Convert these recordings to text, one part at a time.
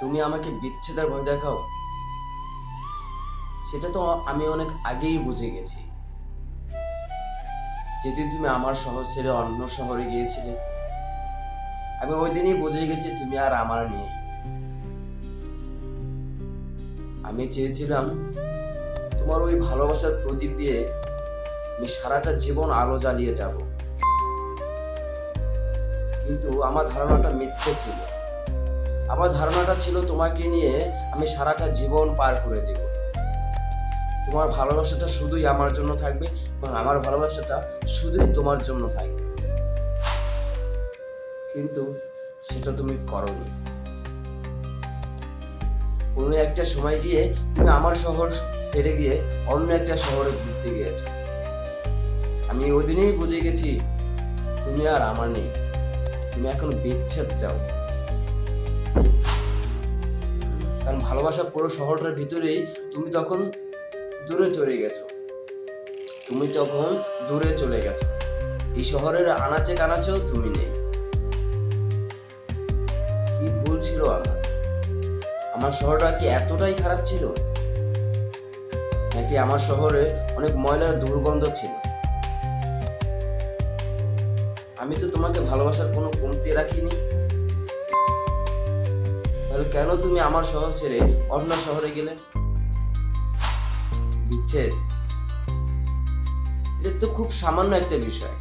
তুমি আমাকে বিচ্ছেদের ভয় দেখাও? সেটা তো আমি অনেক আগেই বুঝে গেছি। যেদিন তুমি আমার শহর ছেড়ে অন্য শহরে গিয়েছিলে, আমি ওই দিনই বুঝে গেছি তুমি আর আমার নেই। আমি চেয়েছিলাম তোমার ওই ভালোবাসার প্রদীপ দিয়ে আমি সারাটা জীবন আলো জ্বালিয়ে যাব। কিন্তু আমার ধারণাটা মিথ্যে ছিল। আমার ধারণাটা ছিল তোমাকে নিয়ে আমি সারাটা জীবন পার করে দেব। তোমার ভালোবাসাটা শুধুই আমার জন্য থাকবে এবং আমার ভালোবাসাটা শুধুই তোমার জন্য থাকবে। কিন্তু সেটা তুমি করনি। কোনো একটা সময় গিয়ে তুমি আমার শহর ছেড়ে গিয়ে অন্য একটা শহরে ঘুরতে গিয়েছো। আমি ওই দিনেই বুঝে গেছি, তুমি আর আমার নেই। তুমি এখন বিচ্ছেদ যাও কারণ ভালোবাসা পুরো শহরটার ভিতরেই তুমি তখন দূরে চলে গেছো। তুমি তখন দূরে চলে গেছো। এই শহরের আনাচে কানাচেও তুমি নেই। কি ভুল ছিল আমার? আমার শহরটা কি এতটাই খারাপ ছিল? নাকি আমার শহরে অনেক ময়লার দুর্গন্ধ ছিল? আমি তো তোমাকে ভালোবাসার কোনো কমতি রাখিনি। তাহলে কেন তুমি আমার শহর ছেড়ে অন্য শহরে গেলে? বিচ্ছেদ। এটা তো খুব সামান্য একটা বিষয়।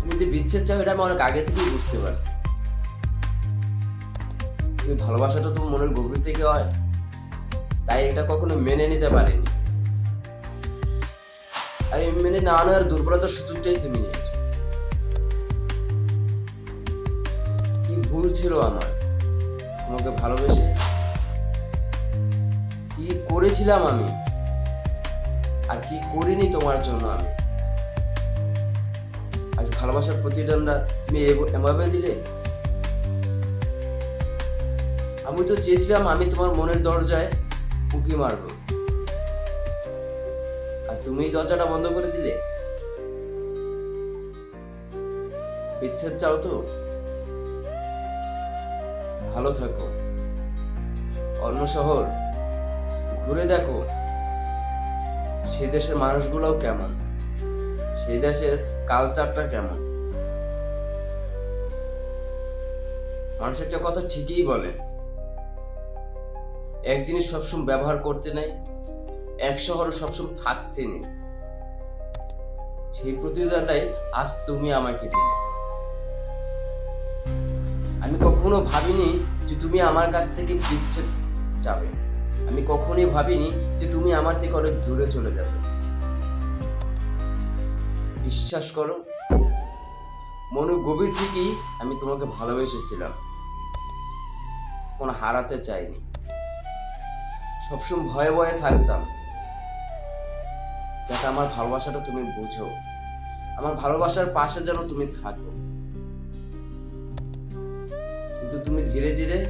তুমি যে বিচ্ছেদ চাও, এটা আমি অনেক আগে থেকেই বুঝতে পারছি। তুমি ভালোবাসাটা তো মনের গভীর থেকে হয়। তাই এটা কখনো মেনে নিতে পারিনি। আর এই মেনে না আনার দুর্বলতার সুযোগটাই তুমি নিয়েছো। ভুল ছিল আমার। তোমাকে ভালোবেসে কি করেছিলাম আমি? আর কি করিনি তোমার জন্য আমি? আজ ভালোবাসার প্রতিদানটা তুমি এভাবে দিলে? আমি তো চেয়েছিলাম আমি তোমার মনের দরজায় উকি মারবো। আর তুমি দরজাটা বন্ধ করে দিলে? বিচ্ছেদ চাও তো? ভালো থাকো। অন্য শহর, ঘুরে দেখো সে দেশের মানুষগুলোও কেমন সেই দেশের কালচারটা কেমন। মানুষ একটা কথা ঠিকই বলে, এক জিনিস সবসময় ব্যবহার করতে নেই, এক শহরে সবসময় থাকতে নেই। সেই প্রতিদানটাই আজ তুমি আমাকে দিলে। আমি কখনো ভাবিনি যে তুমি আমার কাছ থেকে বিচ্ছেদ যাবে আমি কখনোই ভাবিনি যে তুমি আমার থেকে অনেক দূরে চলে যাবে। বিশ্বাস করো মনের গভীর থেকেই আমি তোমাকে ভালোবেসেছিলাম। কোনো হারাতে চাইনি। সবসময় ভয়ে ভয়ে থাকতাম। যাতে আমার ভালোবাসাটা তুমি বুঝো। আমার ভালোবাসার পাশে যেন তুমি থাকো। কিন্তু তুমি ধীরে ধীরে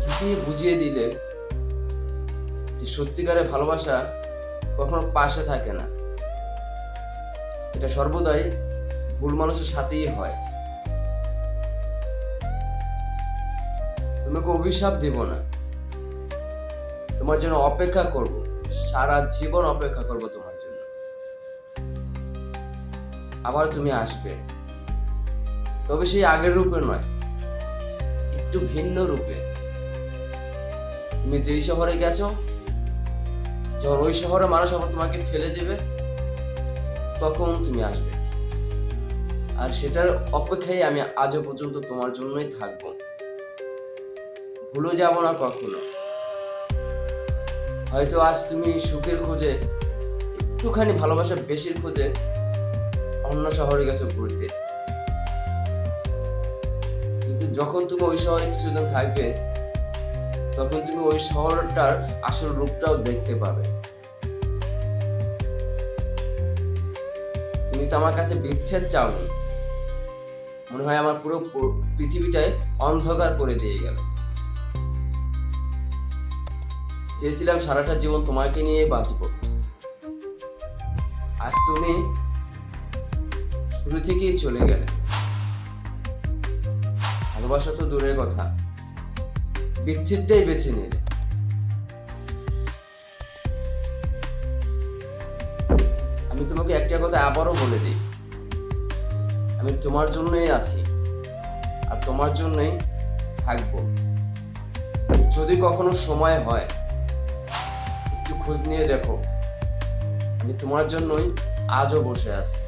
ঠিকই বুঝিয়ে দিলে যে সত্যিকারের ভালোবাসা কখনো পাশে থাকে না। এটা সর্বদাই ভুল মানুষের সাথেই হয়। তোমাকে অভিশাপ দেব না। তোমার জন্য অপেক্ষা করব। সারা জীবন অপেক্ষা করব তোমার জন্য। আবার তুমি আসবে। তবে সেই আগের রূপে নয়। একটু ভিন্ন রূপে। তুমি যেই শহরে গেছো, যখন ওই শহরে মানুষ আবার তোমাকে ফেলে দেবে, তখন তুমি আসবে। আর সেটার অপেক্ষায় আমি আজও পর্যন্ত তোমার জন্যই থাকব। ভুলে যাব না কখনো। হয়তো আজ তুমি সুখের খোঁজে, একটুখানি ভালোবাসা বেশির খোঁজে অন্য শহরে গেছো ঘুরতে। যখন তুমি ওই শহরে কিছুদিন থাকবে, তখন তুমি ওই শহরটার আসল রূপটাও দেখতে পাবে। তুমি তো আমার কাছে বিচ্ছেদ চাওনি। মনে হয় আমার পুরো পৃথিবীটাই অন্ধকার করে দিয়ে গেল। চেয়েছিলাম সারাটা জীবন তোমাকে নিয়ে বাঁচবো। আজ তুমি শুরু থেকেই চলে গেলে। ভালোবাসা তো দূরের কথা। বিচ্ছেদটাই বেছে নিলে আমি তোমাকে একটা কথা আবারও বলে দিই। আমি তোমার জন্যই আছি আর তোমার জন্যই থাকব। যদি কখনো সময় হয়, একটু খোঁজ নিয়ে দেখো। আমি তোমার জন্যই আজও বসে আছি।